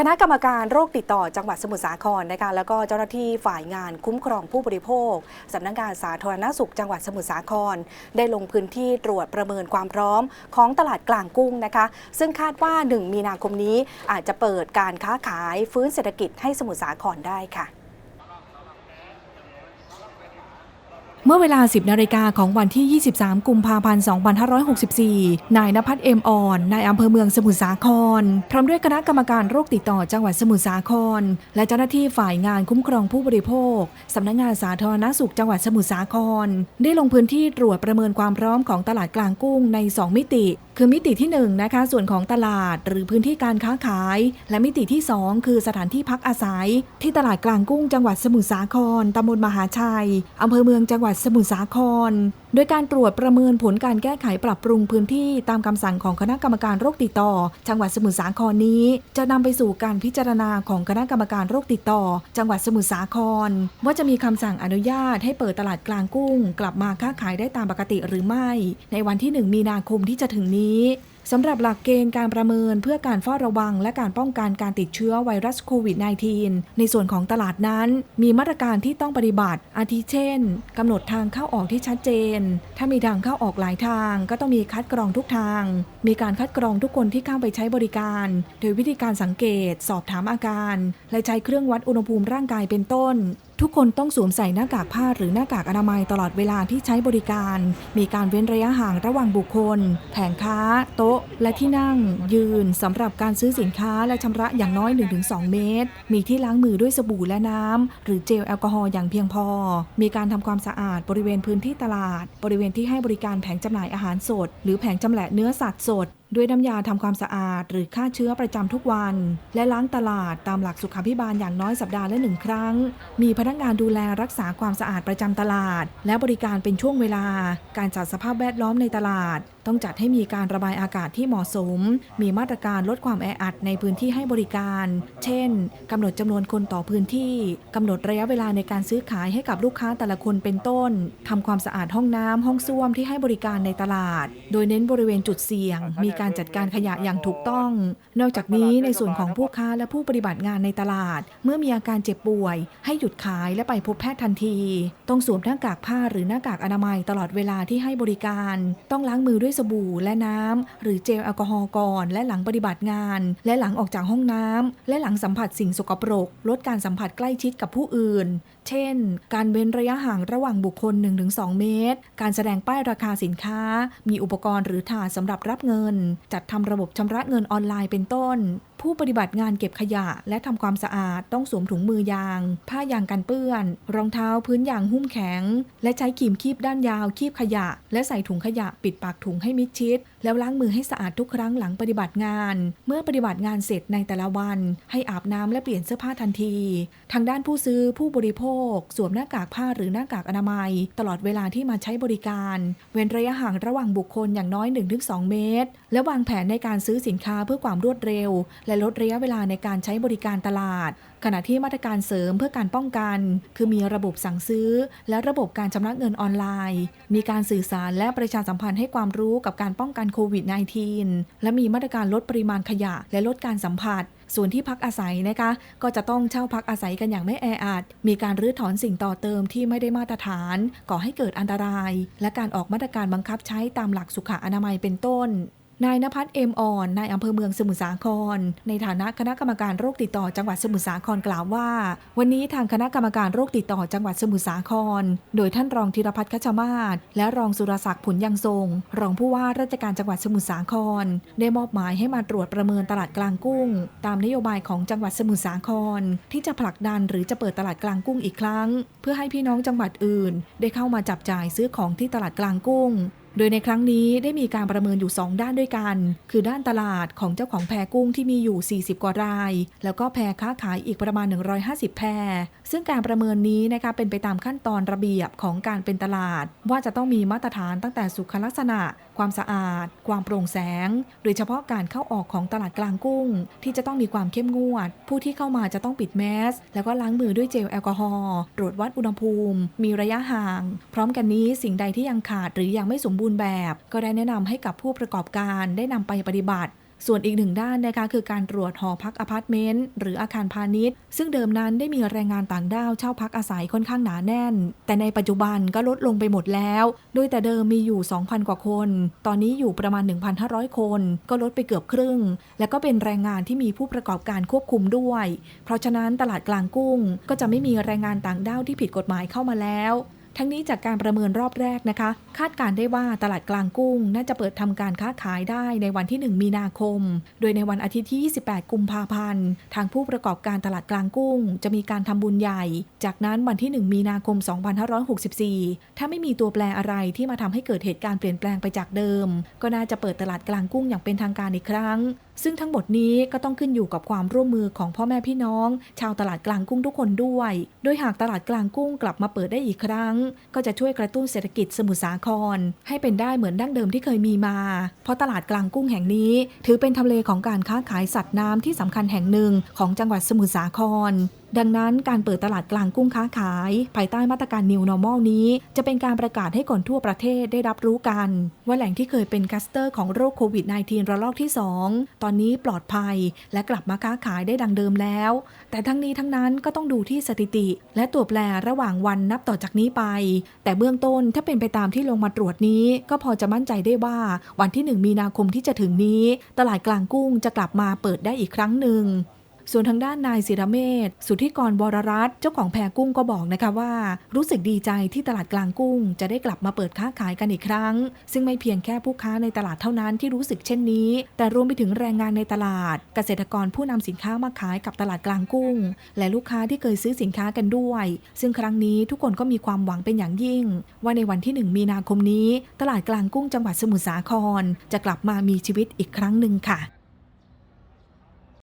คณะกรรมการโรคติดต่อจังหวัดสมุทรสาครนะคะแล้วก็เจ้าหน้าที่ฝ่ายงานคุ้มครองผู้บริโภคสำนักงานสาธารณสุขจังหวัดสมุทรสาคร ได้ลงพื้นที่ตรวจประเมินความพร้อมของตลาดกลางกุ้งนะคะ ซึ่งคาดว่า 1 มีนาคมนี้อาจจะเปิดการค้าขายฟื้นเศรษฐกิจให้สมุทรสาครได้ค่ะ เมื่อเวลา 10นาฬิกาของวันที่ 23 กุมภาพันธ์ 2564 นายนภัทรเอ็มอ่อน นายอำเภอเมืองสมุทรสาคร พร้อมด้วยคณะกรรมการโรคติดต่อจังหวัดสมุทรสาคร และเจ้าหน้าที่ฝ่ายงานคุ้มครองผู้บริโภค สำนักงงานสาธารณสุขจังหวัดสมุทรสาคร ได้ลงพื้นที่ตรวจประเมินความพร้อมของตลาดกลางกุ้งใน 2 มิติคือมิติที่1นนะคะส่วนของตลาดหรือพื้นที่การค้าขาย และมิติที่ 2 คือสถานที่พักอาศัย ที่ตลาดกลางกุ้งจังหวัดสมุทรสาครตำบลมหาชัยอำเภอเมืองจังหวัดสมุทรสาคร โดยการตรวจประเมินผลการแก้ไขปรับปรุงพื้นที่ตามคำสั่งของคณะกรรมการโรคติดต่อ จังหวัดสมุทรสาครนี้ จะนำไปสู่การพิจารณาของคณะกรรมการโรคติดต่อ จังหวัดสมุทรสาคร ว่าจะมีคำสั่งอนุญาตให้เปิดตลาดกลางกุ้ง กลับมาค้าขายได้ตามปกติหรือไม่ ในวันที่ 1 มีนาคมที่จะถึงนี้ สำหรับหลักเกณฑ์การประเมินเพื่อการเฝ้าระวัง และการป้องกันการติดเชื้อไวรัสโควิด -19 ในส่วนของตลาดนั้น มีมาตรการที่ต้องปฏิบัติ อาทิเช่นกำหนดทางเข้าออกที่ชัดเจน ถ้ามีทางเข้าออกหลายทาง ก็ต้องมีคัดกรองทุกทาง มีการคัดกรองทุกคนที่เข้าไปใช้บริการ โดยวิธีการสังเกต สอบถามอาการ และใช้เครื่องวัดอุณหภูมิร่างกายเป็นต้น ทุกคนต้องสวมใส่หน้ากากผ้าหรือหน้ากากอนามัยตลอดเวลาที่ใช้บริการ มีการเว้นระยะห่างระหว่างบุคคล แผงค้า โต๊ะ และที่นั่ง ยืนสำหรับการซื้อสินค้าและชำระอย่างน้อย 1-2 เมตร มีที่ล้างมือด้วยสบู่และน้ำ หรือเจลแอลกอฮอล์อย่างเพียงพอ มีการทำความสะอาดบริเวณพื้นที่ตลาด บริเวณที่ให้บริการแผงจำหน่ายอาหารสด หรือแผงจำแหละเนื้อสัตว์สด ด้วยน้ำยาทำความสะอาด หรือฆ่าเชื้อประจำทุกวัน และล้างตลาดตามหลักสุขาภิบาลอย่างน้อยสัปดาห์ละหนึ่งครั้ง มีพนักงานดูแลรักษาความสะอาดประจำตลาด และบริการเป็นช่วงเวลา การจัดสภาพแวดล้อมในตลาดต้องจัดให้มีการระบายอากาศที่เหมาะสม มีมาตรการลดความแออัดในพื้นที่ให้บริการ เช่นกำหนดจำนวนคนต่อพื้นที่กำหนดระยะเวลาในการซื้อขายให้กับลูกค้าแต่ละคนเป็นต้นทำความสะอาดห้องน้ำห้องส้วมที่ให้บริการในตลาด โดยเน้นบริเวณจุดเสี่ยง มีการจัดการขยะอย่างถูกต้อง นอกจากนี้ในส่วนของผู้ค้าและผู้ปฏิบัติงานในตลาด เมื่อมีอาการเจ็บป่วย ให้หยุดขายและไปพบแพทย์ทันที ต้องสวมหน้ากากผ้าหรือหน้ากากอนามัยตลอดเวลาที่ให้บริการ ต้องล้างมือด้วยสบู่และน้ำ หรือเจลแอลกอฮอล์ก่อน และหลังปฏิบัติงาน และหลังออกจากห้องน้ำและหลังสัมผัสสิ่งสกปรก ลดการสัมผัสใกล้ชิดกับผู้อื่น เช่น การเว้นระยะห่างระหว่างบุคคล 1-2 เมตร การแสดงป้ายราคาสินค้า มีอุปกรณ์หรือถาดสำหรับรับเงิน จัดทำระบบชำระเงินออนไลน์เป็นต้น ผู้ปฏิบัติงานเก็บขยะและทำความสะอาดต้องสวมถุงมือยาง ผ้ายางกันเปื้อน รองเท้าพื้นยางหุ้มแข็ง และใช้ขีมคีบด้านยาวคีบขยะ และใส่ถุงขยะปิดปากถุงให้มิดชิด แล้วล้างมือให้สะอาดทุกครั้งหลังปฏิบัติงาน เมื่อปฏิบัติงานเสร็จในแต่ละวัน ให้อาบน้ำและเปลี่ยนเสื้อผ้าทันที ทางด้านผู้ซื้อผู้บริโภค สวมหน้ากากผ้าหรือหน้ากากอนามัย ตลอดเวลาที่มาใช้บริการ เว้นระยะห่างระหว่างบุคคลอย่างน้อย 1-2 เมตร และวางแผนในการซื้อสินค้าเพื่อความรวดเร็ว และลดระยะเวลาในการใช้บริการตลาด ขณะที่มาตรการเสริมเพื่อการป้องกัน คือมีระบบสั่งซื้อ และระบบการชำระเงินออนไลน์ มีการสื่อสารและประชาสัมพันธ์ให้ความรู้กับการป้องกันโควิด -19 และมีมาตรการลดปริมาณขยะและลดการสัมผัสส่วนที่พักอาศัยนะคะ ก็จะต้องเช่าพักอาศัยกันอย่างไม่แออัด มีการรื้อถอนสิ่งต่อเติมที่ไม่ได้มาตรฐาน ก่อให้เกิดอันตราย และการออกมาตรการบังคับใช้ตามหลักสุขอนามัยเป็นต้น นายนภัสเอ็มอ่อน นายอำเภอเมืองสมุทรสาคร ในฐานะคณะกรรมการโรคติดต่อจังหวัดสมุทรสาครกล่าวว่า วันนี้ทางคณะกรรมการโรคติดต่อจังหวัดสมุทรสาคร โดยท่านรองธีรพัฒน์คชมาศและรองสุรศักดิ์ผลยังทรง รองผู้ว่าราชการจังหวัดสมุทรสาคร ได้มอบหมายให้มาตรวจประเมินตลาดกลางกุ้ง ตามนโยบายของจังหวัดสมุทรสาคร ที่จะผลักดันหรือจะเปิดตลาดกลางกุ้งอีกครั้ง เพื่อให้พี่น้องจังหวัดอื่น ได้เข้ามาจับจ่ายซื้อของที่ตลาดกลางกุ้ง โดยในครั้งนี้ได้มีการประเมินอยู่ 2 ด้านด้วยกัน คือด้านตลาดของเจ้าของแพกุ้งที่มีอยู่ 40 กว่าราย แล้วก็แพค้าขายอีกประมาณ 150 แพซึ่งการประเมินนี้นะคะเป็นไปตามขั้นตอนระเบียบของการเป็นตลาด ว่าจะต้องมีมาตรฐานตั้งแต่สุขลักษณะความสะอาด ความโปร่งแสง โดยเฉพาะการเข้าออกของตลาดกลางกุ้ง ที่จะต้องมีความเข้มงวด ผู้ที่เข้ามาจะต้องปิดแมส แล้วก็ล้างมือด้วยเจลแอลกอฮอล์ตรวจวัดอุณหภูมิ มีระยะห่าง พร้อมกันนี้สิ่งใดที่ยังขาดหรือยังไม่สมบูรณ์แบบ ก็ได้แนะนำให้กับผู้ประกอบการได้นำไปปฏิบัติ ส่วนอีกหนึ่งด้านนะคะคือการตรวจหอพักอพาร์ตเมนต์หรืออาคารพาณิชย์ ซึ่งเดิมนั้นได้มีแรงงานต่างด้าวเช่าพักอาศัยค่อนข้างหนาแน่น แต่ในปัจจุบันก็ลดลงไปหมดแล้ว โดยแต่เดิมมีอยู่ 2,000 กว่าคน ตอนนี้อยู่ประมาณ 1,500 คน ก็ลดไปเกือบครึ่ง และก็เป็นแรงงานที่มีผู้ประกอบการควบคุมด้วย เพราะฉะนั้นตลาดกลางกุ้งก็จะไม่มีแรงงานต่างด้าวที่ผิดกฎหมายเข้ามาแล้ว ทั้งนี้จากการประเมินรอบแรกนะคะ คาดการได้ว่าตลาดกลางกุ้ง น่าจะเปิดทำการค้าขายได้ในวันที่ 1 มีนาคม โดยในวันอาทิตย์ที่ 28 กุมภาพันธ์ ทางผู้ประกอบการตลาดกลางกุ้ง จะมีการทำบุญใหญ่ จากนั้นวันที่ 1 มีนาคม 2564 ถ้าไม่มีตัวแปรอะไรที่มาทำให้เกิดเหตุการณ์เปลี่ยนแปลงไปจากเดิม ก็น่าจะเปิดตลาดกลางกุ้งอย่างเป็นทางการอีกครั้งซึ่งทั้งหมดนี้ก็ต้องขึ้นอยู่กับความร่วมมือของพ่อแม่พี่น้อง ชาวตลาดกลางกุ้งทุกคนด้วย โดยหากตลาดกลางกุ้งกลับมาเปิดได้อีกครั้ง ก็จะช่วยกระตุ้นเศรษฐกิจสมุทรสาคร ให้เป็นได้เหมือนดั้งเดิมที่เคยมีมา เพราะตลาดกลางกุ้งแห่งนี้ ถือเป็นทำเลของการค้าขายสัตว์น้ำที่สำคัญแห่งหนึ่งของจังหวัดสมุทรสาคร ดังนั้นการเปิดตลาดกลางกุ้งค้าขาย ภายใต้มาตรการ New Normal นี้ จะเป็นการประกาศให้คนทั่วประเทศได้รับรู้กัน ว่าแหล่งที่เคยเป็นคัสเตอร์ของโรคโควิด -19 ระลอกที่ 2 ตอนนี้ปลอดภัย และกลับมาค้าขายได้ดังเดิมแล้ว แต่ทั้งนี้ทั้งนั้นก็ต้องดูที่สถิติ และตัวแปรระหว่างวันนับต่อจากนี้ไป แต่เบื้องต้นถ้าเป็นไปตามที่ลงมาตรวจนี้ ก็พอจะมั่นใจได้ว่าวันที่ 1 มีนาคมที่จะถึงนี้ ตลาดกลางกุ้งจะกลับมาเปิดได้อีกครั้งหนึ่ง ส่วนทางด้านนายศิรเมธสุทธิกรวรรัตน์เจ้าของแพกุ้งก็บอกนะคะว่า รู้สึกดีใจที่ตลาดกลางกุ้ง จะได้กลับมาเปิดค้าขายกันอีกครั้ง ซึ่งไม่เพียงแค่ผู้ค้าในตลาดเท่านั้นที่รู้สึกเช่นนี้ แต่รวมไปถึงแรงงานในตลาด เกษตรกรผู้นำสินค้ามาขายกับตลาดกลางกุ้ง และลูกค้าที่เคยซื้อสินค้ากันด้วย ซึ่งครั้งนี้ทุกคนก็มีความหวังเป็นอย่างยิ่ง ว่าในวันที่ 1 มีนาคมนี้ ตลาดกลางกุ้งจังหวัดสมุทรสาคร จะกลับมามีชีวิตอีกครั้งหนึ่งค่ะ